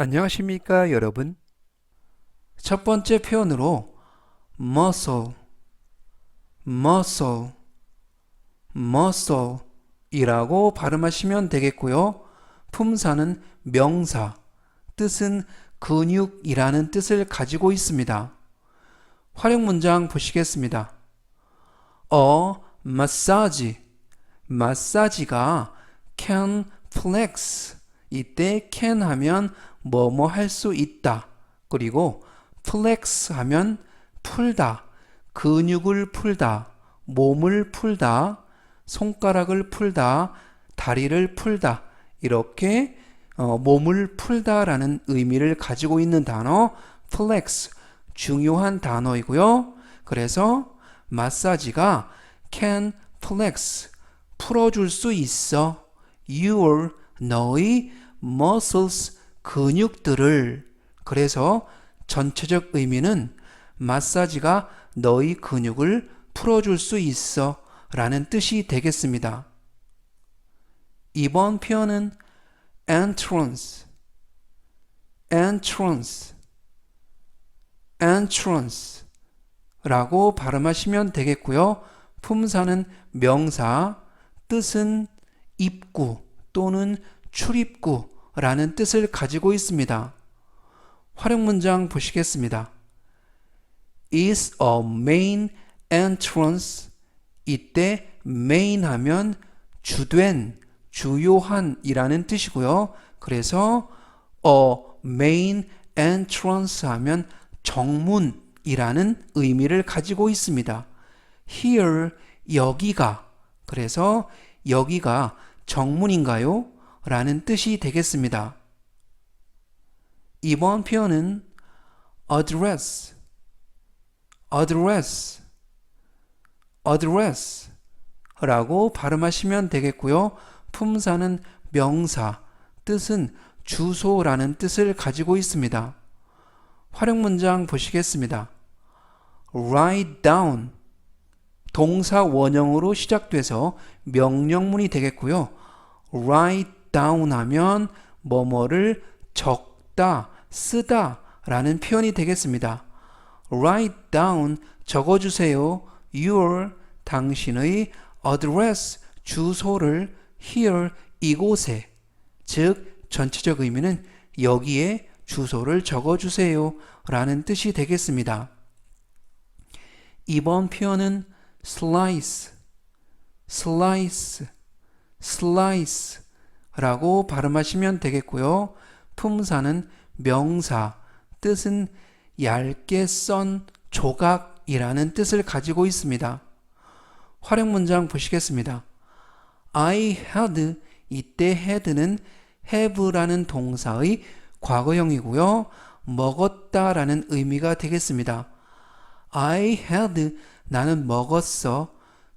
안녕하십니까 여러분? 첫 번째 표현으로 muscle, muscle, muscle 이라고 발음하시면 되겠고요. 품사는 명사, 뜻은 근육이라는 뜻을 가지고 있습니다. 활용 문장 보시겠습니다. 어, 마사지. 마사지가 can flex 이때 can 하면 뭐뭐 할 수 있다. 그리고 flex 하면 풀다. 근육을 풀다. 몸을 풀다. 손가락을 풀다. 다리를 풀다. 이렇게 어, 몸을 풀다라는 의미를 가지고 있는 단어 flex 중요한 단어이고요. 그래서 마사지가 can flex 풀어줄 수 있어 your 너의 muscles 근육들을 그래서 전체적 의미는 마사지가 너의 근육을 풀어줄 수 있어 라는 뜻이 되겠습니다. 이번 표현은 entrance, entrance, entrance 라고 발음하시면 되겠고요. 품사는 명사, 뜻은 입구 또는 출입구 라는 뜻을 가지고 있습니다. 활용 문장 보시겠습니다. is a main entrance 이때 main 하면 주된, 주요한 이라는 뜻이고요. 그래서 a main entrance 하면 정문이라는 의미를 가지고 있습니다. here 여기가 그래서 여기가 정문인가요? 라는 뜻이 되겠습니다. 이번 표현은 address, address, address 라고 발음하시면 되겠고요. 품사는 명사, 뜻은 주소라는 뜻을 가지고 있습니다. 활용 문장 보시겠습니다. write down 동사 원형으로 시작돼서 명령문이 되겠고요. write down 하면 뭐뭐를 적다, 쓰다 라는 표현이 되겠습니다. write down 적어주세요. your 당신의 address 주소를 here 이곳에 즉 전체적 의미는 여기에 주소를 적어주세요 라는 뜻이 되겠습니다. 이번 표현은 slice, slice, slice 라고 발음하시면 되겠고요. 품사는 명사, 뜻은 얇게 썬 조각이라는 뜻을 가지고 있습니다. 활용 문장 보시겠습니다. I had 이때 had는 have라는 동사의 과거형이고요. 먹었다라는 의미가 되겠습니다. I had 나는 먹었어.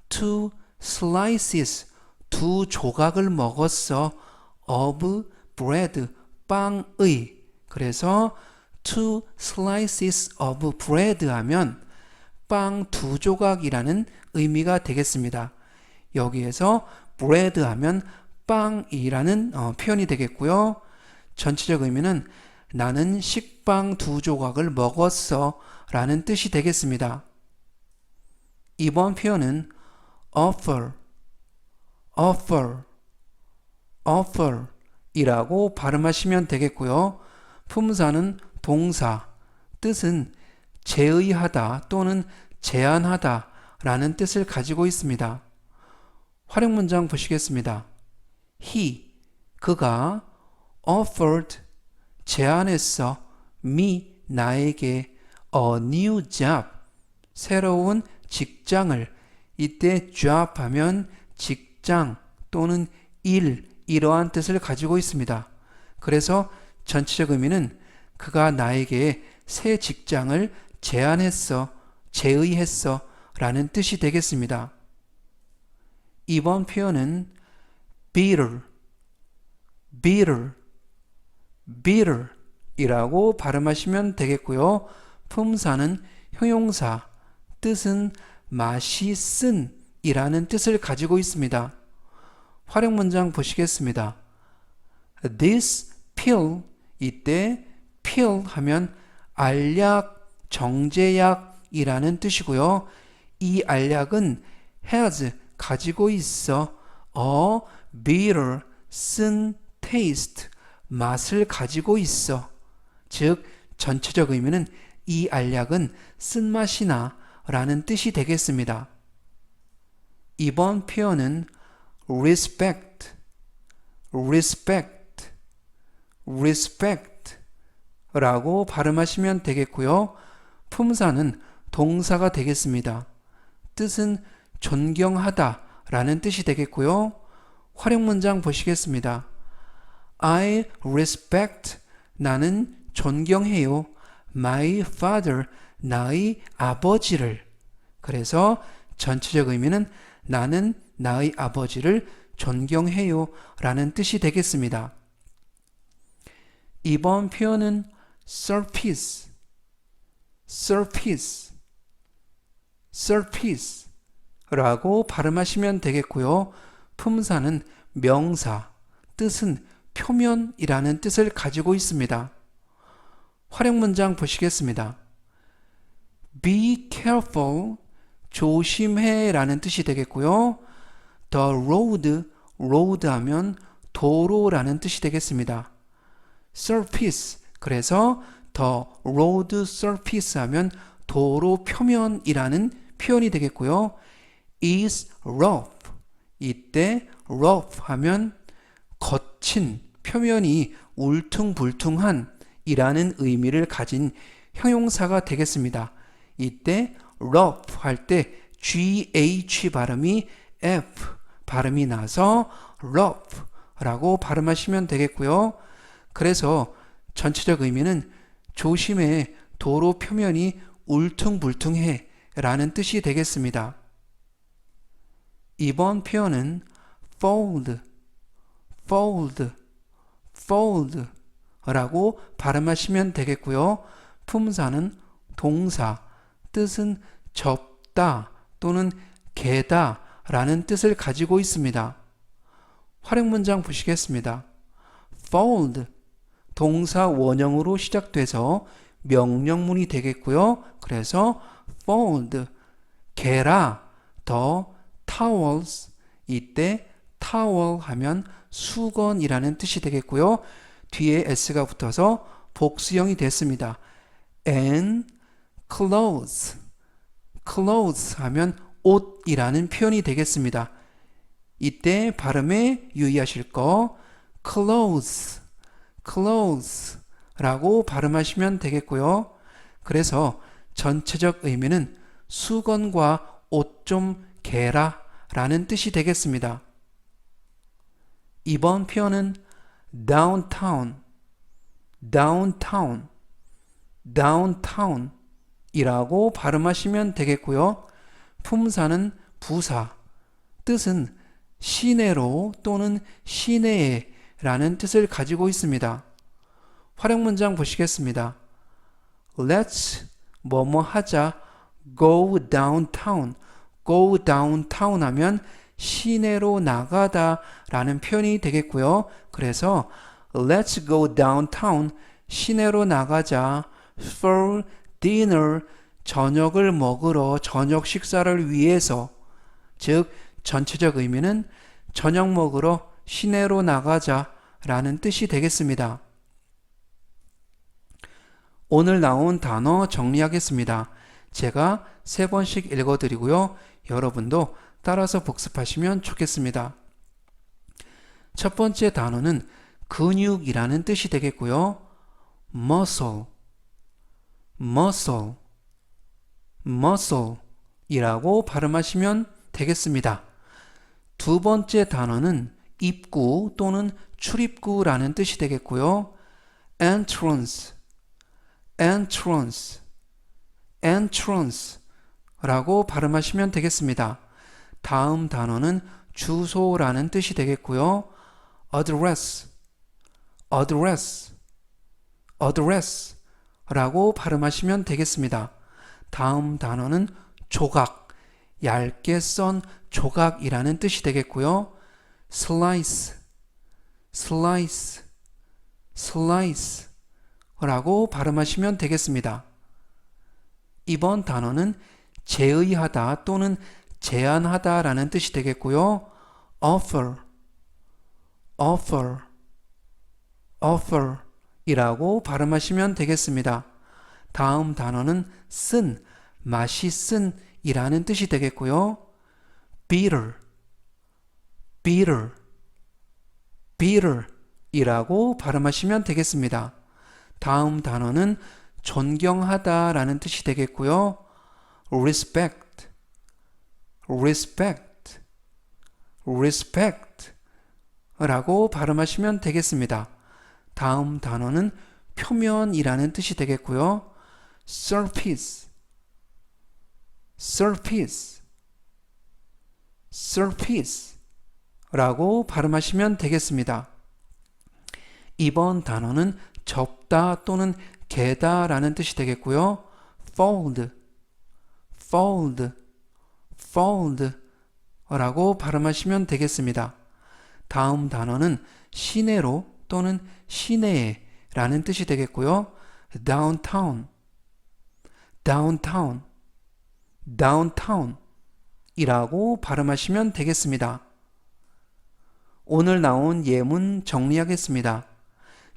two slices 두 조각을 먹었어. of bread 빵의 그래서 two slices of bread 하면 빵 두 조각이라는 의미가 되겠습니다. 여기에서 bread 하면 빵이라는 어, 표현이 되겠고요. 전체적 의미는 나는 식빵 두 조각을 먹었어 라는 뜻이 되겠습니다. 이번 표현은 offer, offer, offer 이라고 발음하시면 되겠고요. 품사는 동사, 뜻은 제의하다 또는 제안하다 라는 뜻을 가지고 있습니다. 활용 문장 보시겠습니다. He, 그가 offered, 제안했어, me, 나에게 a new job, 새로운 직장을 이때 job 하면 직 장 또는 일 이러한 뜻을 가지고 있습니다. 그래서 전체적 의미는 그가 나에게 새 직장을 제안했어, 제의했어 라는 뜻이 되겠습니다. 이번 표현은 bitter, bitter, bitter 이라고 발음하시면 되겠고요. 품사는 형용사, 뜻은 맛이 쓴 이라는 뜻을 가지고 있습니다. 활용 문장 보시겠습니다. This pill 이때 pill 하면 알약, 정제약이라는 뜻이고요. 이 알약은 has 가지고 있어 a bitter, 쓴 taste, 맛을 가지고 있어. 즉 전체적 의미는 이 알약은 쓴맛이나 라는 뜻이 되겠습니다. 이번 표현은 respect, respect, respect 라고 발음하시면 되겠고요. 품사는 동사가 되겠습니다. 뜻은 존경하다 라는 뜻이 되겠고요. 활용 문장 보시겠습니다. I respect 나는 존경해요. My father 나의 아버지를. 그래서 전체적 의미는 나는 나의 아버지를 존경해요 라는 뜻이 되겠습니다. 이번 표현은 surface, surface, surface 라고 발음하시면 되겠고요. 품사는 명사, 뜻은 표면이라는 뜻을 가지고 있습니다. 활용 문장 보시겠습니다. Be careful, 조심해 라는 뜻이 되겠고요. The road, road 하면 도로라는 뜻이 되겠습니다. surface, 그래서 the road surface 하면 도로 표면이라는 표현이 되겠고요. is rough, 이때 rough 하면 거친, 표면이 울퉁불퉁한 이라는 의미를 가진 형용사가 되겠습니다. 이때 rough 할 때 gh 발음이 f 발음이 나서 rough 라고 발음하시면 되겠고요. 그래서 전체적 의미는 조심해 도로 표면이 울퉁불퉁해 라는 뜻이 되겠습니다. 이번 표현은 fold, fold, fold 라고 발음하시면 되겠고요. 품사는 동사, 뜻은 접다 또는 개다 라는 뜻을 가지고 있습니다. 활용 문장 보시겠습니다. fold, 동사 원형으로 시작돼서 명령문이 되겠고요. 그래서 fold, 개라, 더 towels, 이때 towel 하면 수건이라는 뜻이 되겠고요. 뒤에 s가 붙어서 복수형이 됐습니다. and clothes, clothes 하면 옷이라는 표현이 되겠습니다. 이때 발음에 유의하실 거 clothes, clothes 라고 발음하시면 되겠고요. 그래서 전체적 의미는 수건과 옷 좀 개라 라는 뜻이 되겠습니다. 이번 표현은 downtown, downtown, downtown 이라고 발음하시면 되겠고요. 품사는 부사, 뜻은 시내로 또는 시내에 라는 뜻을 가지고 있습니다. 활용 문장 보시겠습니다. Let's 뭐뭐 하자 go downtown go downtown 하면 시내로 나가다 라는 표현이 되겠고요. 그래서 let's go downtown 시내로 나가자 for dinner 저녁을 먹으러 저녁 식사를 위해서 즉 전체적 의미는 저녁 먹으러 시내로 나가자 라는 뜻이 되겠습니다. 오늘 나온 단어 정리하겠습니다. 제가 세 번씩 읽어드리고요. 여러분도 따라서 복습하시면 좋겠습니다. 첫 번째 단어는 근육이라는 뜻이 되겠고요. muscle, muscle, muscle 이라고 발음하시면 되겠습니다. 두 번째 단어는 입구 또는 출입구라는 뜻이 되겠고요. entrance, entrance, entrance 라고 발음하시면 되겠습니다. 다음 단어는 주소라는 뜻이 되겠고요. address, address, address 라고 발음하시면 되겠습니다. 다음 단어는 조각, 얇게 썬 조각이라는 뜻이 되겠고요. slice, slice, slice 라고 발음하시면 되겠습니다. 이번 단어는 제의하다 또는 제안하다 라는 뜻이 되겠고요. offer, offer, offer 이라고 발음하시면 되겠습니다. 다음 단어는 쓴, 맛이 쓴 이라는 뜻이 되겠고요. bitter, bitter, bitter 이라고 발음하시면 되겠습니다. 다음 단어는 존경하다 라는 뜻이 되겠고요. respect, respect, respect 라고 발음하시면 되겠습니다. 다음 단어는 표면이라는 뜻이 되겠고요. surface, surface, surface 라고 발음하시면 되겠습니다. 이번 단어는 접다 또는 개다 라는 뜻이 되겠고요. fold, fold, fold 라고 발음하시면 되겠습니다. 다음 단어는 시내로 또는 시내에 라는 뜻이 되겠고요. downtown, downtown, downtown 이라고 발음하시면 되겠습니다. 오늘 나온 예문 정리하겠습니다.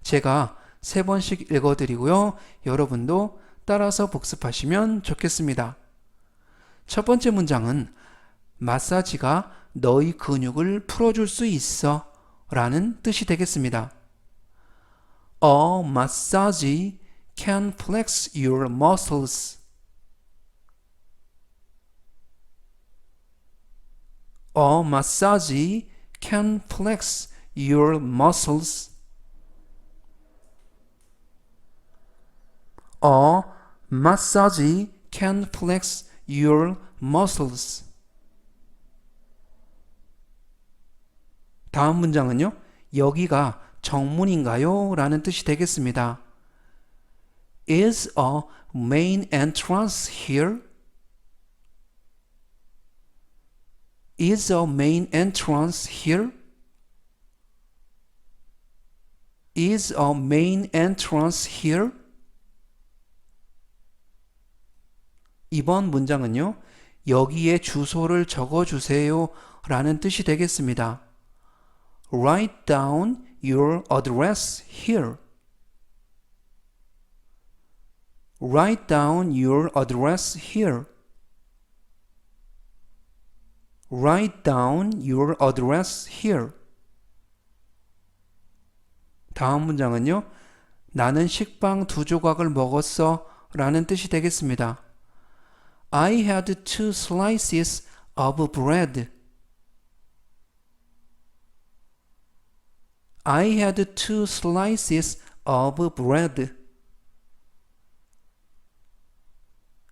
제가 세 번씩 읽어드리고요. 여러분도 따라서 복습하시면 좋겠습니다. 첫 번째 문장은 마사지가 너희 근육을 풀어줄 수 있어 라는 뜻이 되겠습니다. A massage can flex your muscles. A massage can flex your muscles. A massage can flex your muscles. 다음 문장은요. 여기가 정문인가요? 라는 뜻이 되겠습니다. Is a main entrance here? Is a main entrance here? Is a main entrance here? 이번 문장은요, 여기에 주소를 적어 주세요 라는 뜻이 되겠습니다. Write down your address here. Write down your address here. Write down your address here. 다음 문장은요. 나는 식빵 두 조각을 먹었어 라는 뜻이 되겠습니다. I had two slices of bread. I had two slices of bread.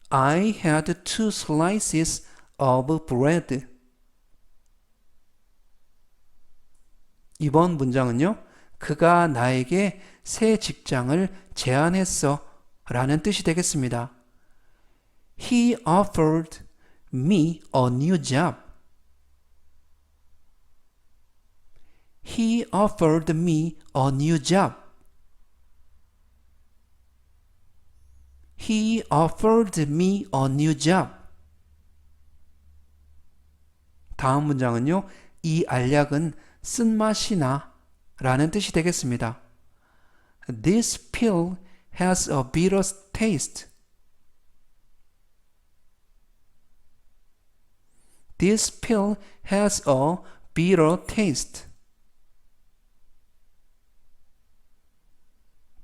I had two slices of bread. 이번 문장은요. 그가 나에게 새 직장을 제안했어 라는 뜻이 되겠습니다. He offered me a new job. He offered me a new job. He offered me a new job. 다음 문장은요. 이 알약은 쓴맛이 나 라는 뜻이 되겠습니다. This pill has a bitter taste. This pill has a bitter taste.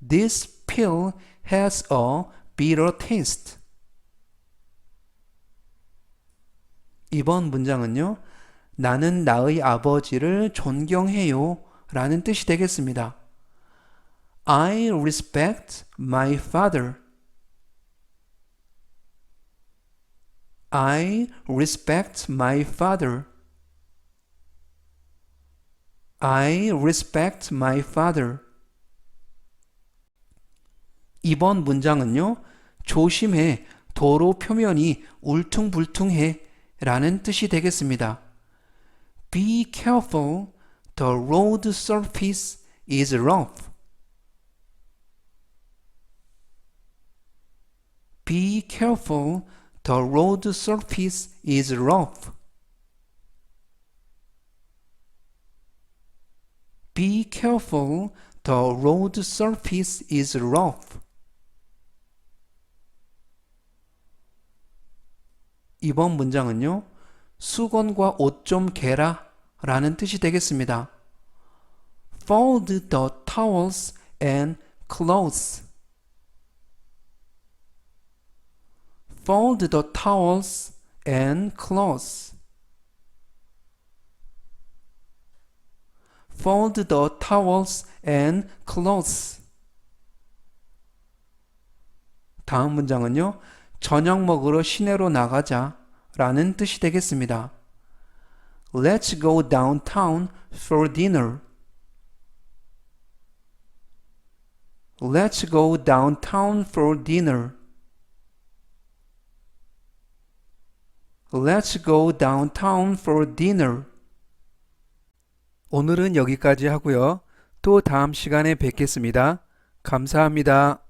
This pill has a bitter taste. 이번 문장은요. 나는 나의 아버지를 존경해요 라는 뜻이 되겠습니다. I respect my father. I respect my father. I respect my father. 이번 문장은요, 조심해, 도로 표면이 울퉁불퉁해 라는 뜻이 되겠습니다. Be careful, the road surface is rough. Be careful, the road surface is rough. Be careful, the road surface is rough. 이번 문장은요, 수건과 옷 좀 개라 라는 뜻이 되겠습니다. Fold the towels and clothes. Fold the towels and clothes. Fold the towels and clothes. 다음 문장은요. 저녁 먹으러 시내로 나가자 라는 뜻이 되겠습니다. Let's go downtown for dinner. Let's go downtown for dinner. Let's go downtown for dinner. 오늘은 여기까지 하고요. 또 다음 시간에 뵙겠습니다. 감사합니다.